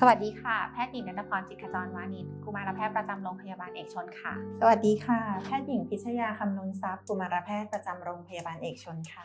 สวัสดีค่ะ แพทย์หญิงนันทพรจิตขจรวานิชกุมารแพทย์ประจำโรงพยาบาลเอกชนค่ะ สวัสดีค่ะ แพทย์หญิงพิชยาคำนุนทรัพย์กุมารแพทย์ประจำโรงพยาบาลเอกชนค่ะ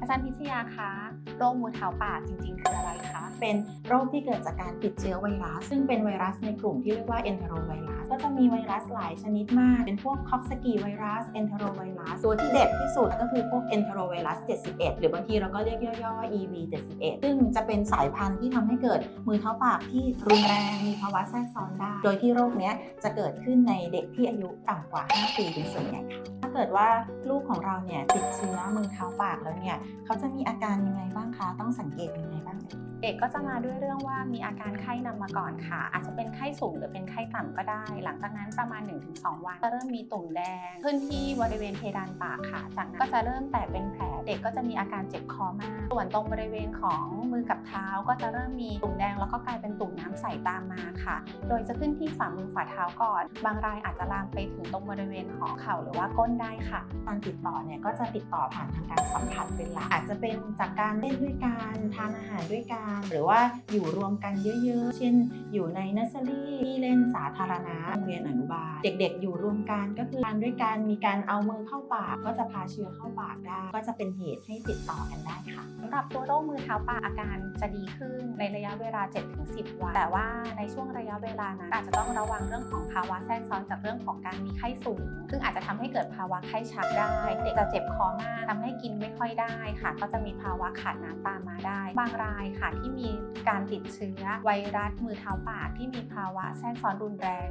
อาจารย์พิชยาคะโรคมือเท้าปากจริง ๆ คืออะไรคะ เป็นโรคที่เกิดจากการติดเชื้อไวรัส ซึ่งเป็นไวรัสในกลุ่มที่เรียกว่าเอนเทโรไวรัส ก็จะมีไวรัสหลายชนิดมาก เป็นพวกคอกสกีไวรัส เอนเทโรไวรัส ตัวที่เด็ดที่สุดก็คือพวกเอนเทโรไวรัส 71 หรือบางทีเราก็เรียกย่อๆ EV 71 ซึ่งจะเป็นสายพันธุ์ที่ทำให้เกิดมือเท้าปากที่รุนแรง มีภาวะแทรกซ้อนได้ โดยที่โรคเนี้ยจะเกิดขึ้นในเด็กที่อายุต่ำกว่า 5 ปีเป็นส่วนใหญ่ค่ะาเกิดว่าลูกของเราเนี่ยติดเชื้อมือเท้าปากแล้วเนี่ยเขาจะมีอาการยังไงบ้างคะ ต้องสังเกตยังไงบ้างเด็กก็จะมาด้วยเรื่องว่ามีอาการไข้นำมาก่อนค่ะ อาจจะเป็นไข้สูงหรือเป็นไข้ต่ำก็ได้ หลังจากนั้นประมาณ 1-2 วันจะเริ่มมีตุ่มแดง ขึ้นที่บริเวณเพดานปากค่ะ จากนั้นก็จะเริ่มแตกเป็นแผลเด็กก็จะมีอาการเจ็บคอมาก ส่วนตรงบริเวณของมือกับเท้าก็จะเริ่มมีตุ่มแดง แล้วก็กลายเป็นตุ่มน้ำใสตามมาค่ะ โดยจะขึ้นที่ฝ่ามือฝ่าเท้าก่อน บางรายอาจจะลามไปถึงตรงบริเวณของเข่าหรือว่าก้นได้ค่ะการติดต่อเนี่ยก็จะติดต่อผ่านทางการสัมผัสเป็นหลักอาจจะเป็นจากการเล่นด้วยกันทานอาหารด้วยกันหรือว่าอยู่รวมกันเยอะ ๆ เช่น อยู่ในนอร์เซอรี่ที่เล่นสาธารณะโรงเรียนอนุบาลเด็กๆ อยู่รวมกันก็คือทานด้วยกันมีการเอามือเข้าปาก ก็จะพาเชื้อเข้าปากได้ ก็จะเป็นเหตุให้ติดต่อกันได้ค่ะสำหรับตัวโรคมือเท้าปากอาการจะดีขึ้นในระยะเวลา 7-10 วัน แต่ว่าในช่วงระยะเวลานั้นอาจจะต้องระวังเรื่องของภาวะแทรกซ้อนจากเรื่องของการมีไข้สูง ซึ่งอาจจะทำให้เกิดภาวะไข้ชักได้ เด็กจะเจ็บคอมากทำให้กินไม่ค่อยได้ค่ะ ก็จะมีภาวะขาดน้ำตามมาได้ บางรายค่ะที่มีการติดเชื้อไวรัสมือเท้าปากที่มีภาวะแทรกซ้อนรุนแรง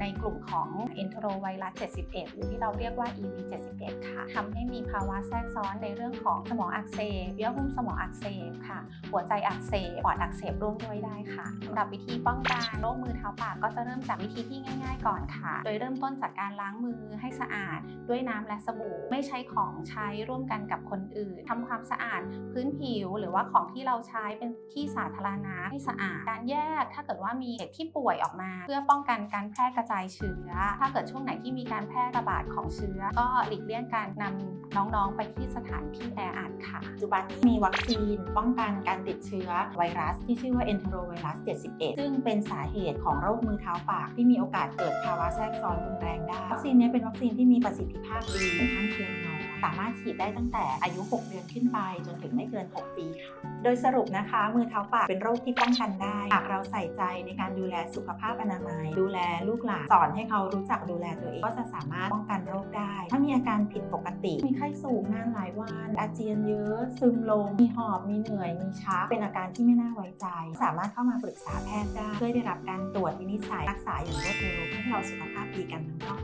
ในกลุ่มของ enterovirus 71 หรือที่เราเรียกว่า EV 71ค่ะทำให้มีภาวะแทรกซ้อนในเรื่องของสมองอักเสบเยื่อหุ้มสมองอักเสบค่ะ หัวใจอักเสบปอดอักเสบร่วมด้วยได้ค่ะสำหรับวิธีป้องกันโรคมือเท้าปากก็จะเริ่มจากวิธีที่ง่าย ๆ ก่อนค่ะ โดยเริ่มต้นจากการล้างมือให้สะอาดด้วยน้ำและสบู่ ไม่ใช้ของใช้ร่วมกันกับคนอื่นทำความสะอาดพื้นผิว หรือว่าของที่เราใช้เป็นที่สาธารณะให้สะอาด การแยกถ้าเกิดว่ามีเด็กที่ป่วยออกมา เพื่อป้องกันการแพร่กระจายเชื้อ ถ้าเกิดช่วงไหนที่มีการแพร่ระบาดของเชื้อ ก็หลีกเลี่ยงการนำน้องๆ ไปที่สถานที่แออัดค่ะ ปัจจุบันนี้มีวัคซีนป้องกันการติดเชื้อไวรัสที่ชื่อว่าเอนเตโรไวรัส 71 ซึ่งเป็นสาเหตุของโรคมือเท้าปากที่มีโอกาสเกิดภาวะแทรกซ้อนรุนแรงได้ วัคซีนนี้เป็นวัคซีนที่มีประสิทธิภาพดีข้างเคียงน้อย สามารถฉีดได้ตั้งแต่อายุ 6 เดือนขึ้นไป จนถึงไม่เกิน 6 ปีค่ะ โดยสรุปนะคะ มือเท้าปากเป็นโรคที่ป้องกันได้หากเราใส่ใจในการดูแลสุขภาพอนามัย ดูแลลูกหลานสอนให้เขารู้จักดูแลตัวเอง ก็จะสามารถป้องกันโรคได้ ถ้ามีอาการผิดปกติ มีไข้สูงนานหลายวันอาเจียนเยอะ ซึมลง มีหอบมีเหนื่อยมีชักเป็นอาการที่ไม่น่าไว้ใจ สามารถเข้ามาปรึกษาแพทย์ได้เพื่อได้รับการตรวจวินิจฉัยรักษาอย่างรวดเร็วเพื่อให้เราสุขภาพดีกันทั้งครอบครัว